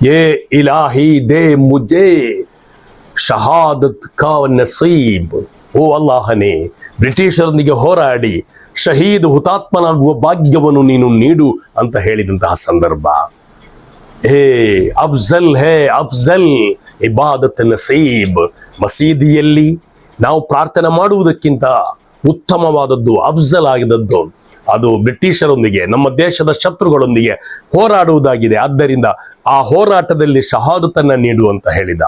ये इलाही दे मुझे ಶಹಾದತ್ ಕಾ ನಸೀಬ್ ಓ ಅಲ್ಲಾಹನೇ ಬ್ರಿಟಿಷರೊಂದಿಗೆ ಹೋರಾಡಿ ಶಹೀದ್ ಹುತಾತ್ಮನಾಗುವ ಭಾಗ್ಯವನ್ನು ನೀನು ನೀಡು ಅಂತ ಹೇಳಿದಂತಹ ಸಂದರ್ಭ ಹೇ ಅಫ್ಜಲ್ ಹೇ ಅಫ್ಜಲ್ ಇಬಾದತ್ ನಸೀಬ್ ಮಸೀದಿಯಲ್ಲಿ ನಾವು ಪ್ರಾರ್ಥನೆ ಮಾಡುವುದಕ್ಕಿಂತ ಉತ್ತಮವಾದದ್ದು ಅಫ್ಜಲ್ ಆಗಿದದ್ದು ಅದು ಬ್ರಿಟಿಷರೊಂದಿಗೆ, ನಮ್ಮ ದೇಶದ ಶತ್ರುಗಳೊಂದಿಗೆ ಹೋರಾಡುವುದಾಗಿದೆ. ಆದ್ದರಿಂದ ಆ ಹೋರಾಟದಲ್ಲಿ ಶಹಾದತನ್ನ ನೀಡು ಅಂತ ಹೇಳಿದ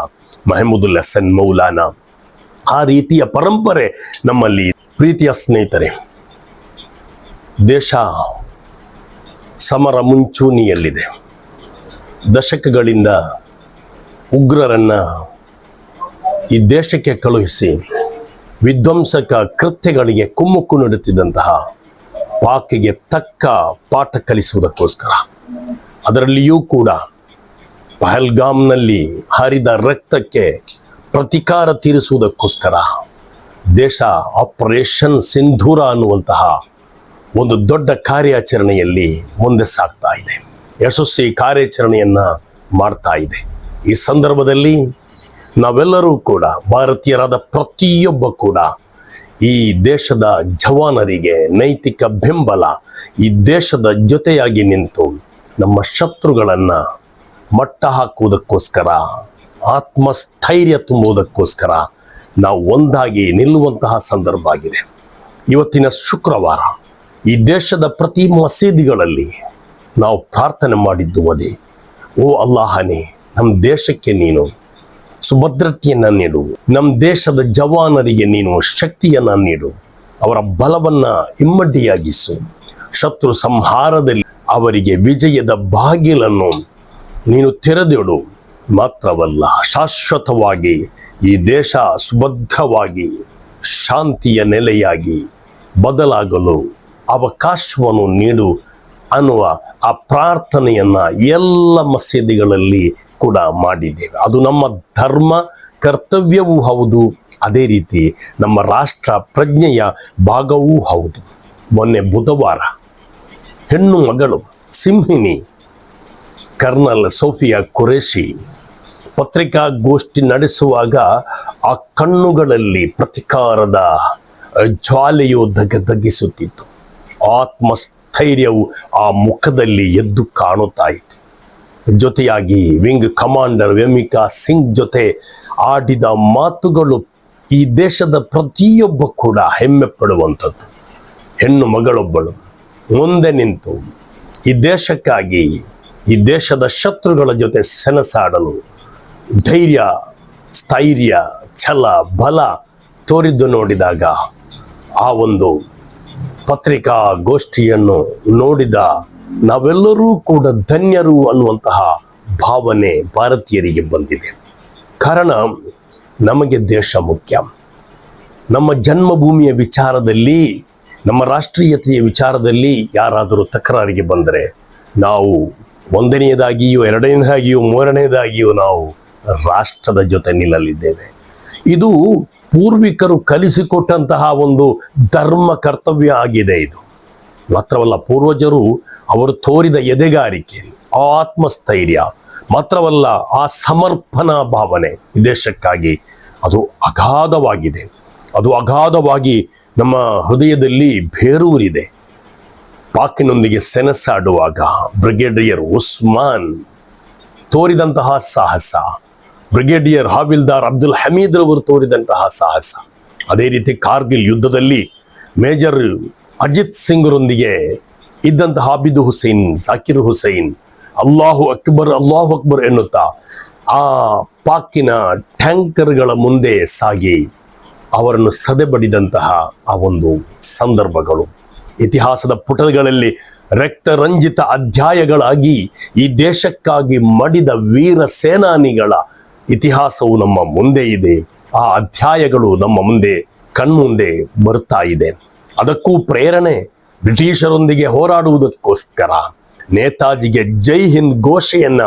ಮೆಹಮೂದುಲ್ ಹಸನ್ ಮೌಲಾನಾ. ಆ ರೀತಿಯ ಪರಂಪರೆ ನಮ್ಮಲ್ಲಿ ಪ್ರೀತಿಯ ಸ್ನೇಹಿತರೆ, ದೇಶ ಸಮರ ಮುಂಚೂಣಿಯಲ್ಲಿದೆ. ದಶಕಗಳಿಂದ ಉಗ್ರರನ್ನ ಈ ದೇಶಕ್ಕೆ ಕಳುಹಿಸಿ ವಿಧ್ವಂಸಕ ಕೃತ್ಯಗಳಿಗೆ ಕುಮ್ಮಕ್ಕು ನೀಡುತ್ತಿದ್ದಂತಹ ಪಾಕಿಗೆ ತಕ್ಕ ಪಾಠ ಕಲಿಸುವುದಕ್ಕೋಸ್ಕರ. ಅದರಲ್ಲಿಯೂ ಕೂಡ ಪಹಲ್ಗಾಮ್ನಲ್ಲಿ ಹರಿದ ರಕ್ತಕ್ಕೆ ಪ್ರತಿಕಾರ ತೀರಿಸುವುದಕ್ಕೋಸ್ಕರ ದೇಶ ಆಪರೇಷನ್ ಸಿಂಧೂರ ಅನ್ನುವಂತಹ ಒಂದು ದೊಡ್ಡ ಕಾರ್ಯಾಚರಣೆಯಲ್ಲಿ ಮುಂದೆ ಸಾಗ್ತಾ ಇದೆ. ಯಶಸ್ವಿ ಕಾರ್ಯಾಚರಣೆಯನ್ನ ಮಾಡ್ತಾ ಇದೆ. ಈ ಸಂದರ್ಭದಲ್ಲಿ ನಾವೆಲ್ಲರೂ ಕೂಡ, ಭಾರತೀಯರಾದ ಪ್ರತಿಯೊಬ್ಬ ಕೂಡ ಈ ದೇಶದ ಜವಾನರಿಗೆ ನೈತಿಕ ಬೆಂಬಲ, ಈ ದೇಶದ ಜೊತೆಯಾಗಿ ನಿಂತು ನಮ್ಮ ಶತ್ರುಗಳನ್ನು ಮಟ್ಟ ಹಾಕುವುದಕ್ಕೋಸ್ಕರ, ಆತ್ಮಸ್ಥೈರ್ಯ ತುಂಬುವುದಕ್ಕೋಸ್ಕರ ನಾವು ಒಂದಾಗಿ ನಿಲ್ಲುವಂತಹ ಸಂದರ್ಭ ಆಗಿದೆ. ಇವತ್ತಿನ ಶುಕ್ರವಾರ ಈ ದೇಶದ ಪ್ರತಿ ಮಸೀದಿಗಳಲ್ಲಿ ನಾವು ಪ್ರಾರ್ಥನೆ ಮಾಡಿದ್ದು ಅದೇ. ಓ ಅಲ್ಲಾಹನೇ, ನಮ್ಮ ದೇಶಕ್ಕೆ ನೀನು ಸುಭದ್ರತೆಯನ್ನ ನೀಡು. ನಮ್ಮ ದೇಶದ ಜವಾನರಿಗೆ ನೀನು ಶಕ್ತಿಯನ್ನ ನೀಡು. ಅವರ ಬಲವನ್ನ ಇಮ್ಮಡಿಯಾಗಿಸು. ಶತ್ರು ಸಂಹಾರದಲ್ಲಿ ಅವರಿಗೆ ವಿಜಯದ ಬಾಗಿಲನ್ನು ನೀನು ತೆರೆದಿಡು. ಮಾತ್ರವಲ್ಲ, ಶಾಶ್ವತವಾಗಿ ಈ ದೇಶ ಸುಭದ್ರವಾಗಿ, ಶಾಂತಿಯ ನೆಲೆಯಾಗಿ ಬದಲಾಗಲು ಅವಕಾಶವನ್ನು ನೀಡು ಅನ್ನುವ ಆ ಪ್ರಾರ್ಥನೆಯನ್ನ ಎಲ್ಲ ಮಸೀದಿಗಳಲ್ಲಿ ಕೂಡ ಮಾಡಿದ್ದೇವೆ. ಅದು ನಮ್ಮ ಧರ್ಮ, ಕರ್ತವ್ಯವೂ ಹೌದು. ಅದೇ ರೀತಿ ನಮ್ಮ ರಾಷ್ಟ್ರ ಪ್ರಜ್ಞೆಯ ಭಾಗವೂ ಹೌದು. ಮೊನ್ನೆ ಬುಧವಾರ ಹೆಣ್ಣು ಮಗಳು ಸಿಂಹಿನಿ ಕರ್ನಲ್ ಸೋಫಿಯಾ ಕುರೇಶಿ ಪತ್ರಿಕಾಗೋಷ್ಠಿ ನಡೆಸುವಾಗ ಆ ಕಣ್ಣುಗಳಲ್ಲಿ ಪ್ರತಿಕಾರದ ಜ್ವಾಲೆಯು ದಗದಗಿಸುತ್ತಿತ್ತು ಆತ್ಮಸ್ಥೈರ್ಯವು ಆ ಮುಖದಲ್ಲಿ ಎದ್ದು ಕಾಣುತ್ತಾ ಇತ್ತು. ಜೊತೆಯಾಗಿ ವಿಂಗ್ ಕಮಾಂಡರ್ ವೆಮಿಕಾ ಸಿಂಗ್ ಜೊತೆ ಆಡಿದ ಮಾತುಗಳು ಈ ದೇಶದ ಪ್ರತಿಯೊಬ್ಬ ಕೂಡ ಹೆಮ್ಮೆ ಪಡುವಂಥದ್ದು. ಹೆಣ್ಣು ಮಗಳೊಬ್ಬಳು, ಮುಂದೆ ನಿಂತು ಈ ದೇಶಕ್ಕಾಗಿ, ಈ ದೇಶದ ಶತ್ರುಗಳ ಜೊತೆ ಸೆಣಸಾಡಲು ಧೈರ್ಯ, ಸ್ಥೈರ್ಯ, ಛಲ, ಬಲ ತೋರಿದ್ದು ನೋಡಿದಾಗ ಆ ಒಂದು ಪತ್ರಿಕಾಗೋಷ್ಠಿಯನ್ನು ನೋಡಿದ ನಾವೆಲ್ಲರೂ ಕೂಡ ಧನ್ಯರು ಅನ್ನುವಂತಹ ಭಾವನೆ ಭಾರತೀಯರಿಗೆ ಬಂದಿದೆ. ಕಾರಣ, ನಮಗೆ ದೇಶ ಮುಖ್ಯ. ನಮ್ಮ ಜನ್ಮಭೂಮಿಯ ವಿಚಾರದಲ್ಲಿ, ನಮ್ಮ ರಾಷ್ಟ್ರೀಯತೆಯ ವಿಚಾರದಲ್ಲಿ ಯಾರಾದರೂ ತಕರಾರಿಗೆ ಬಂದರೆ, ನಾವು ಒಂದನೆಯದಾಗಿಯೂ ಎರಡನೇದಾಗಿಯೂ ಮೂರನೇದಾಗಿಯೂ ನಾವು ರಾಷ್ಟ್ರದ ಜೊತೆ ನಿಲ್ಲಲಿದ್ದೇವೆ. ಇದು ಪೂರ್ವಿಕರು ಕಲಿಸಿಕೊಟ್ಟಂತಹ ಒಂದು ಧರ್ಮ ಕರ್ತವ್ಯ ಆಗಿದೆ ಇದು. ಮಾತ್ರವಲ್ಲ ಪೂರ್ವಜರು ಅವರು ತೋರಿದ ಎದೆಗಾರಿಕೆ, ಆತ್ಮಸ್ಥೈರ್ಯ, ಮಾತ್ರವಲ್ಲ ಆ ಸಮರ್ಪಣಾ ಭಾವನೆ ದೇಶಕ್ಕಾಗಿ ಅದು ಅಗಾಧವಾಗಿದೆ. ಅದು ಅಗಾಧವಾಗಿ ನಮ್ಮ ಹೃದಯದಲ್ಲಿ ಬೇರೂರಿದೆ. ಪಾಕಿನೊಂದಿಗೆ ಸೆಣಸಾಡುವಾಗ ಬ್ರಿಗೇಡಿಯರ್ ಉಸ್ಮಾನ್ ತೋರಿದಂತಹ ಸಾಹಸ, ಬ್ರಿಗೇಡಿಯರ್ ಹಾವಿಲ್ದಾರ್ ಅಬ್ದುಲ್ ಹಮೀದ್ ರವರು ತೋರಿದಂತಹ ಸಾಹಸ. ಅದೇ ರೀತಿ ಕಾರ್ಗಿಲ್ ಯುದ್ಧದಲ್ಲಿ ಮೇಜರ್ ಅಜಿತ್ ಸಿಂಗ್ರೊಂದಿಗೆ ಇದ್ದಂತಹ ಹಾಬಿದು ಹುಸೈನ್, ಜಾಕಿರ್ ಹುಸೈನ್, ಅಲ್ಲಾಹು ಅಕ್ಬರ್ ಅಲ್ಲಾಹು ಅಕ್ಬರ್ ಎನ್ನುತ್ತಾ ಆ ಪಾಕಿನ ಟ್ಯಾಂಕರ್ಗಳ ಮುಂದೆ ಸಾಗಿ ಅವರನ್ನು ಸದೆಬಡಿದಂತಹ ಆ ಒಂದು ಸಂದರ್ಭಗಳು. ಇತಿಹಾಸದ ಪುಟಗಳಲ್ಲಿ ರಕ್ತರಂಜಿತ ಅಧ್ಯಾಯಗಳಾಗಿ ಈ ದೇಶಕ್ಕಾಗಿ ಮಡಿದ ವೀರ ಸೇನಾನಿಗಳ ಇತಿಹಾಸವು ನಮ್ಮ ಮುಂದೆ ಇದೆ. ಆ ಅಧ್ಯಾಯಗಳು ನಮ್ಮ ಮುಂದೆ, ಕಣ್ಮುಂದೆ ಬರ್ತಾ ಇದೆ. ಅದಕ್ಕೂ ಪ್ರೇರಣೆ ಬ್ರಿಟಿಷರೊಂದಿಗೆ ಹೋರಾಡುವುದಕ್ಕೋಸ್ಕರ ನೇತಾಜಿಗೆ ಜೈ ಹಿಂದ್ ಘೋಷೆಯನ್ನ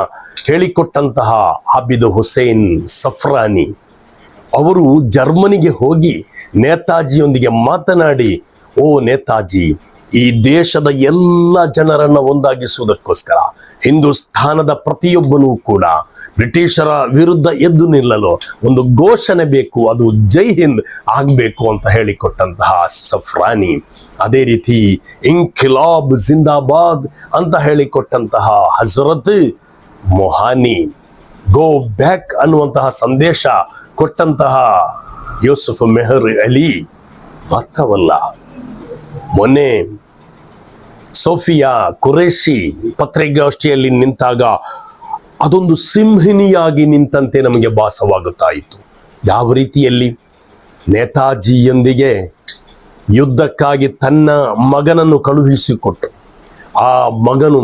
ಹೇಳಿಕೊಟ್ಟಂತಹ ಆಬಿದ್ ಹುಸೇನ್ ಸಫ್ರಾನಿ. ಅವರು ಜರ್ಮನಿಗೆ ಹೋಗಿ ನೇತಾಜಿಯೊಂದಿಗೆ ಮಾತನಾಡಿ, ಓ ನೇತಾಜಿ ಈ ದೇಶದ ಎಲ್ಲ ಜನರನ್ನ ಒಂದಾಗಿಸುವುದಕ್ಕೋಸ್ಕರ ಹಿಂದೂಸ್ಥಾನದ ಪ್ರತಿಯೊಬ್ಬನೂ ಕೂಡ ಬ್ರಿಟಿಷರ ವಿರುದ್ಧ ಎದ್ದು ನಿಲ್ಲಲು ಒಂದು ಘೋಷಣೆ ಬೇಕು, ಅದು ಜೈ ಹಿಂದ್ ಆಗಬೇಕು ಅಂತ ಹೇಳಿಕೊಟ್ಟಂತಹ ಸಫ್ರಾನಿ ಅದೇ ರೀತಿ ಇಂಖಿಲಾಬ್ ಜಿಂದಾಬಾದ್ ಅಂತ ಹೇಳಿಕೊಟ್ಟಂತಹ ಹಜರತ್ ಮೊಹಾನಿ. ಗೋ ಬ್ಯಾಕ್ ಅನ್ನುವಂತಹ ಸಂದೇಶ ಕೊಟ್ಟಂತಹ ಯೂಸುಫ್ ಮೆಹರ್ ಅಲಿ ಮಾತ್ರವಲ್ಲ ಮೊನ್ನೆ ಸೋಫಿಯಾ ಕುರೇಶಿ ಪತ್ರಿಕಾಗೋಷ್ಠಿಯಲ್ಲಿ ನಿಂತಾಗ ಅದೊಂದು ಸಿಂಹಿನಿಯಾಗಿ ನಿಂತಂತೆ ನಮಗೆ ಭಾಸವಾಗುತ್ತಾ ಇತ್ತು ಯಾವ ರೀತಿಯಲ್ಲಿ? ನೇತಾಜಿಯೊಂದಿಗೆ ಯುದ್ಧಕ್ಕಾಗಿ ತನ್ನ ಮಗನನ್ನು ಕಳುಹಿಸಿಕೊಟ್ಟು ಆ ಮಗನು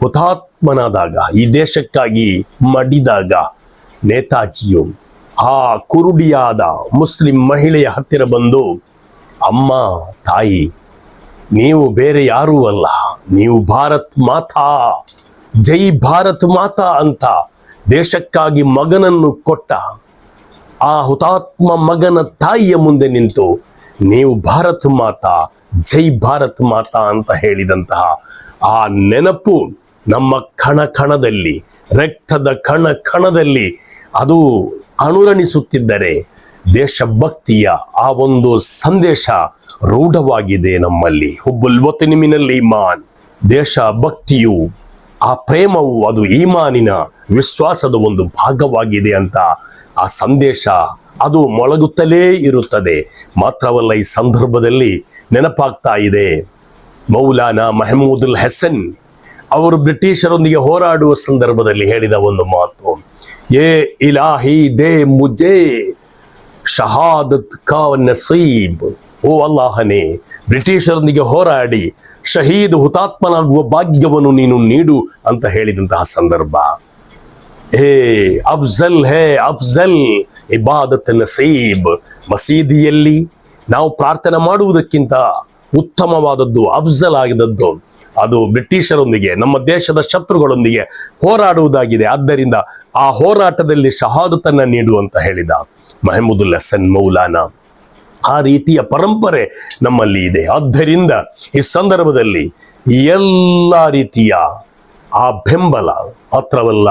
ಹುತಾತ್ಮನಾದಾಗ, ಈ ದೇಶಕ್ಕಾಗಿ ಮಡಿದಾಗ ನೇತಾಜಿಯು ಆ ಕುರುಡಿಯಾದ ಮುಸ್ಲಿಂ ಮಹಿಳೆಯ ಹತ್ತಿರ ಬಂದು, ಅಮ್ಮ, ತಾಯಿ ನೀವು ಬೇರೆ ಯಾರೂ ಅಲ್ಲ. ನೀವು ಭಾರತ್ ಮಾತಾ. ಜೈ ಭಾರತ್ ಮಾತಾ ಅಂತ ದೇಶಕ್ಕಾಗಿ ಮಗನನ್ನು ಕೊಟ್ಟ ಆ ಹುತಾತ್ಮ ಮಗನ ತಾಯಿಯ ಮುಂದೆ ನಿಂತು ನೀವು ಭಾರತ್ ಮಾತಾ, ಜೈ ಭಾರತ್ ಮಾತಾ ಅಂತ ಹೇಳಿದಂತಹ ಆ ನೆನಪು ನಮ್ಮ ಕಣ ಕಣದಲ್ಲಿ ರಕ್ತದ ಕಣ ಕಣದಲ್ಲಿ ಅದು ಅನುರಣಿಸುತ್ತಿದ್ದರೆ ದೇಶಭಕ್ತಿಯ ಆ ಒಂದು ಸಂದೇಶ ರೂಢವಾಗಿದೆ ನಮ್ಮಲ್ಲಿ. ಹುಬ್ಬುಲ್ವತ್ತು ನಿಮಿನಲ್ಲಿ ಇಮಾನ್. ದೇಶ ಭಕ್ತಿಯು ಆ ಪ್ರೇಮವು ಅದು ಈಮಾನಿನ ವಿಶ್ವಾಸದ ಒಂದು ಭಾಗವಾಗಿದೆ ಅಂತ ಆ ಸಂದೇಶ ಅದು ಮೊಳಗುತ್ತಲೇ ಇರುತ್ತದೆ. ಮಾತ್ರವಲ್ಲ ಈ ಸಂದರ್ಭದಲ್ಲಿ ನೆನಪಾಗ್ತಾ ಇದೆ. ಮೌಲಾನಾ ಮೆಹಮೂದುಲ್ ಹಸನ್ ಅವರು ಬ್ರಿಟಿಷರೊಂದಿಗೆ ಹೋರಾಡುವ ಸಂದರ್ಭದಲ್ಲಿ ಹೇಳಿದ ಒಂದು ಮಾತು, ಏ ಇಲಾಹಿ, ದೇ ಮುಜೆ ಶಹಾದತ್ ಕಾ ನಸೀಬ್ ಓ ಅಲ್ಲಾಹನೇ, ಬ್ರಿಟಿಷರೊಂದಿಗೆ ಹೋರಾಡಿ ಶಹೀದ್ ಹುತಾತ್ಮನಾಗುವ ಭಾಗ್ಯವನ್ನು ನೀನು ನೀಡು ಅಂತ ಹೇಳಿದಂತಹ ಸಂದರ್ಭ. ಹೇ, ಅಫ್ಜಲ್ ಹೇ, ಅಫ್ಜಲ್ ಇಬಾದತ್ ನಸೀಬ್ ಮಸೀದಿಯಲ್ಲಿ ನಾವು ಪ್ರಾರ್ಥನೆ ಮಾಡುವುದಕ್ಕಿಂತ ಉತ್ತಮವಾದದ್ದು ಅಫ್ಜಲ್ ಆಗಿದದ್ದು ಅದು ಬ್ರಿಟಿಷರೊಂದಿಗೆ, ನಮ್ಮ ದೇಶದ ಶತ್ರುಗಳೊಂದಿಗೆ ಹೋರಾಡುವುದಾಗಿದೆ. ಆದ್ದರಿಂದ ಆ ಹೋರಾಟದಲ್ಲಿ ಶಹಾದತನ್ನ ನೀಡುವಂತ ಹೇಳಿದ ಮೆಹಮೂದುಲ್ ಹಸನ್ ಮೌಲಾನಾ. ಆ ರೀತಿಯ ಪರಂಪರೆ ನಮ್ಮಲ್ಲಿ ಇದೆ. ಆದ್ದರಿಂದ ಈ ಸಂದರ್ಭದಲ್ಲಿ ಎಲ್ಲ ರೀತಿಯ ಆ ಬೆಂಬಲ ಮಾತ್ರವಲ್ಲ,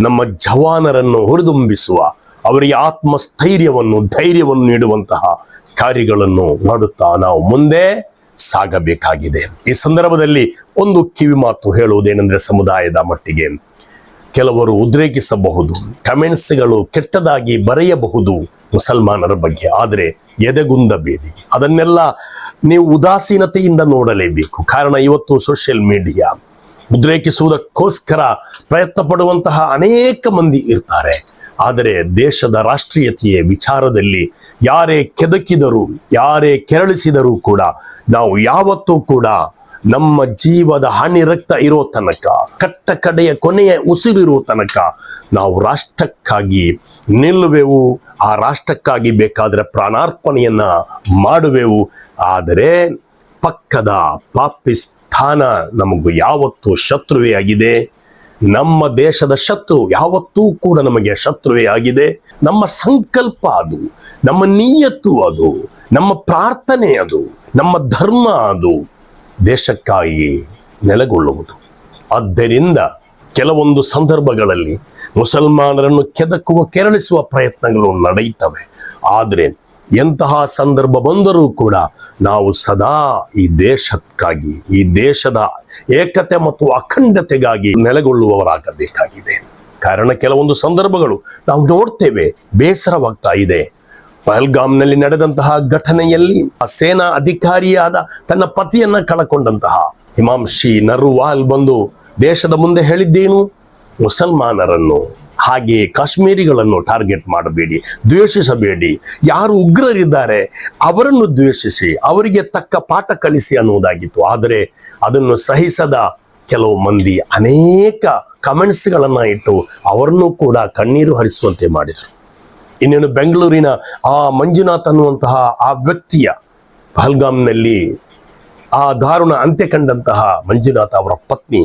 ನಮ್ಮ ಜವಾನರನ್ನು ಹುರಿದುಂಬಿಸುವ, ಅವರಿಗೆ ಆತ್ಮಸ್ಥೈರ್ಯವನ್ನು, ಧೈರ್ಯವನ್ನು ನೀಡುವಂತಹ ಕಾರ್ಯಗಳನ್ನು ಮಾಡುತ್ತಾ ನಾವು ಮುಂದೆ ಸಾಗಬೇಕಾಗಿದೆ. ಈ ಸಂದರ್ಭದಲ್ಲಿ ಒಂದು ಕಿವಿ ಮಾತು ಹೇಳುವುದೇನೆಂದರೆ ಸಮುದಾಯದ ಮಟ್ಟಿಗೆ ಕೆಲವರು ಉದ್ರೇಕಿಸಬಹುದು, ಕಮೆಂಟ್ಸ್ಗಳು ಕೆಟ್ಟದಾಗಿ ಬರೆಯಬಹುದು ಮುಸಲ್ಮಾನರ ಬಗ್ಗೆ. ಆದರೆ ಎದೆಗುಂದಬೇಡಿ ಅದನ್ನೆಲ್ಲ ನೀವು ಉದಾಸೀನತೆಯಿಂದ ನೋಡಲೇಬೇಕು. ಕಾರಣ ಇವತ್ತು ಸೋಷಿಯಲ್ ಮೀಡಿಯಾ ಉದ್ರೇಕಿಸುವುದಕ್ಕೋಸ್ಕರ ಪ್ರಯತ್ನ ಪಡುವಂತಹ ಅನೇಕ ಮಂದಿ ಇರ್ತಾರೆ. ಆದರೆ ದೇಶದ ರಾಷ್ಟ್ರೀಯತೆಯ ವಿಚಾರದಲ್ಲಿ ಯಾರೇ ಕೆದಕಿದರೂ, ಯಾರೇ ಕೆರಳಿಸಿದರೂ ಕೂಡ ನಾವು ಯಾವತ್ತೂ ಕೂಡ ನಮ್ಮ ಜೀವದ ಹಣಿ ರಕ್ತ ಇರೋ ತನಕ, ಕಟ್ಟ ಕಡೆಯ ಕೊನೆಯ ಉಸಿರಿರೋ ತನಕ ನಾವು ರಾಷ್ಟ್ರಕ್ಕಾಗಿ ನಿಲ್ಲುವೆವು. ಆ ರಾಷ್ಟ್ರಕ್ಕಾಗಿ ಬೇಕಾದರೆ ಪ್ರಾಣಾರ್ಪಣೆಯನ್ನ ಮಾಡುವೆವು. ಆದರೆ ಪಕ್ಕದ ಪಾಪಿಸ್ತಾನ ನಮಗೂ ಯಾವತ್ತೂ ಶತ್ರುವೇ ಆಗಿದೆ. ನಮ್ಮ ದೇಶದ ಶತ್ರು ಯಾವತ್ತೂ ಕೂಡ ನಮಗೆ ಶತ್ರುವೇ ಆಗಿದೆ. ನಮ್ಮ ಸಂಕಲ್ಪ ಅದು, ನಮ್ಮ ನೀಯತ್ತು ಅದು, ನಮ್ಮ ಪ್ರಾರ್ಥನೆ ಅದು, ನಮ್ಮ ಧರ್ಮ ಅದು ದೇಶಕ್ಕಾಗಿ ನೆಲೆಗೊಳ್ಳುವುದು. ಆದ್ದರಿಂದ ಕೆಲವೊಂದು ಸಂದರ್ಭಗಳಲ್ಲಿ ಮುಸಲ್ಮಾನರನ್ನು ಕೆದಕುವ, ಕೆರಳಿಸುವ ಪ್ರಯತ್ನಗಳು ನಡೆಯುತ್ತವೆ. ಆದರೆ ಎಂತಹ ಸಂದರ್ಭ ಬಂದರೂ ಕೂಡ ನಾವು ಸದಾ ಈ ದೇಶಕ್ಕಾಗಿ, ಈ ದೇಶದ ಏಕತೆ ಮತ್ತು ಅಖಂಡತೆಗಾಗಿ ನೆಲೆಗೊಳ್ಳುವವರಾಗಬೇಕಾಗಿದೆ. ಕಾರಣ ಕೆಲವೊಂದು ಸಂದರ್ಭಗಳು ನಾವು ನೋಡ್ತೇವೆ, ಬೇಸರವಾಗ್ತಾ ಇದೆ. ಪಹಲ್ಗಾಮ್ನಲ್ಲಿ ನಡೆದಂತಹ ಘಟನೆಯಲ್ಲಿ ಆ ಸೇನಾ ಅಧಿಕಾರಿಯಾದ ತನ್ನ ಪತಿಯನ್ನ ಕಳಕೊಂಡಂತಹ ಹಿಮಾಂಶಿ ನರುವಾಲ್ ಬಂದು ದೇಶದ ಮುಂದೆ ಹೇಳಿದ್ದೇನು? ಮುಸಲ್ಮಾನರನ್ನು ಹಾಗೆ ಕಾಶ್ಮೀರಿಗಳನ್ನು ಟಾರ್ಗೆಟ್ ಮಾಡಬೇಡಿ, ದ್ವೇಷಿಸಬೇಡಿ. ಯಾರು ಉಗ್ರರಿದ್ದಾರೆ ಅವರನ್ನು ದ್ವೇಷಿಸಿ, ಅವರಿಗೆ ತಕ್ಕ ಪಾಠ ಕಲಿಸಿ ಅನ್ನುವುದಾಗಿತ್ತು. ಆದರೆ ಅದನ್ನು ಸಹಿಸದ ಕೆಲವು ಮಂದಿ ಅನೇಕ ಕಮೆಂಟ್ಸ್ಗಳನ್ನ ಇಟ್ಟು ಅವರನ್ನು ಕೂಡ ಕಣ್ಣೀರು ಹರಿಸುವಂತೆ ಮಾಡಿದರು. ಇನ್ನೇನು ಬೆಂಗಳೂರಿನ ಆ ಮಂಜುನಾಥ್ ಅನ್ನುವಂತಹ ಆ ವ್ಯಕ್ತಿಯ ಪಹಲ್ಗಾಮ್ನಲ್ಲಿ ಆ ದಾರುಣ ಅಂತ್ಯ ಕಂಡಂತಹ ಮಂಜುನಾಥ್ ಅವರ ಪತ್ನಿ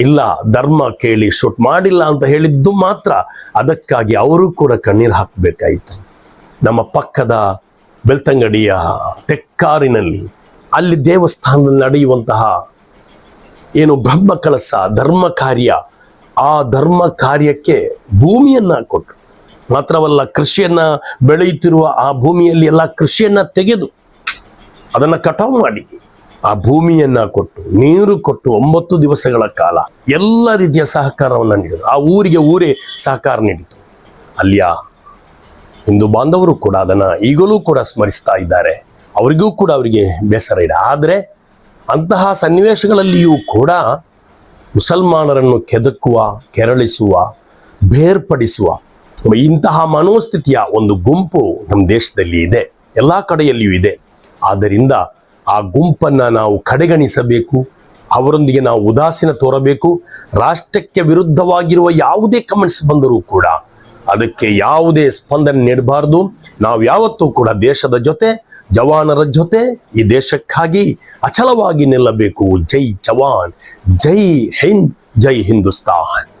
ಇಲ್ಲ, ಧರ್ಮ ಕೇಳಿ ಶೂಟ್ ಮಾಡಿಲ್ಲ ಅಂತ ಹೇಳಿದ್ದು ಮಾತ್ರ ಅದಕ್ಕಾಗಿ ಅವರು ಕೂಡ ಕಣ್ಣೀರು ಹಾಕಬೇಕಾಯಿತು. ನಮ್ಮ ಪಕ್ಕದ ಬೆಳ್ತಂಗಡಿಯ ತೆಕ್ಕಾರಿನಲ್ಲಿ, ಅಲ್ಲಿ ದೇವಸ್ಥಾನದಲ್ಲಿ ನಡೆಯುವಂತಹ ಏನು ಬ್ರಹ್ಮ ಕಳಸ ಧರ್ಮ ಕಾರ್ಯ, ಆ ಧರ್ಮ ಕಾರ್ಯಕ್ಕೆ ಭೂಮಿಯನ್ನ ಕೊಟ್ಟರು ಮಾತ್ರವಲ್ಲ, ಕೃಷಿಯನ್ನ ಬೆಳೆಯುತ್ತಿರುವ ಆ ಭೂಮಿಯಲ್ಲಿ ಎಲ್ಲ ಕೃಷಿಯನ್ನ ತೆಗೆದು ಅದನ್ನ ಕಟಾವು ಮಾಡಿ. ಆ ಭೂಮಿಯನ್ನ ಕೊಟ್ಟು, ನೀರು ಕೊಟ್ಟು ಒಂಬತ್ತು ದಿವಸಗಳ ಕಾಲ ಎಲ್ಲ ರೀತಿಯ ಸಹಕಾರವನ್ನು ನೀಡಿದರು. ಆ ಊರಿಗೆ ಊರೇ ಸಹಕಾರ ನೀಡಿತು ಅಲ್ಲಿಯ ಹಿಂದೂ ಬಾಂಧವರು ಕೂಡ ಅದನ್ನ ಈಗಲೂ ಕೂಡ ಸ್ಮರಿಸ್ತಾ ಇದ್ದಾರೆ. ಅವರಿಗೂ ಕೂಡ ಅವರಿಗೆ ಬೇಸರ ಇದೆ. ಆದರೆ ಅಂತಹ ಸನ್ನಿವೇಶಗಳಲ್ಲಿಯೂ ಕೂಡ ಮುಸಲ್ಮಾನರನ್ನು ಕೆದಕುವ, ಕೆರಳಿಸುವ, ಬೇರ್ಪಡಿಸುವ ಇಂತಹ ಮನೋಸ್ಥಿತಿಯ ಒಂದು ಗುಂಪು ನಮ್ಮ ದೇಶದಲ್ಲಿ ಇದೆ. ಎಲ್ಲ ಕಡೆಯಲ್ಲಿಯೂ ಇದೆ. ಆದ್ದರಿಂದ ಆ ಗುಂಪನ್ನ ನಾವು ಕಡೆಗಣಿಸಬೇಕು, ಅವರೊಂದಿಗೆ ನಾವು ಉದಾಸೀನ ತೋರಬೇಕು, ರಾಷ್ಟ್ರಕ್ಕೆ ವಿರುದ್ಧವಾಗಿರುವ ಯಾವುದೇ ಕಮೆಂಟ್ಸ್ ಬಂದರೂ ಕೂಡ ಅದಕ್ಕೆ ಯಾವುದೇ ಸ್ಪಂದನೆ ನೀಡಬಾರದು. ನಾವು ಯಾವತ್ತೂ ಕೂಡ ದೇಶದ ಜೊತೆ, ಜವಾನರ ಜೊತೆ ಈ ದೇಶಕ್ಕಾಗಿ ಅಚಲವಾಗಿ ನಿಲ್ಲಬೇಕು. ಜೈ ಜವಾನ್, ಜೈ ಹಿಂದ್, ಜೈ ಹಿಂದೂಸ್ತಾನ್.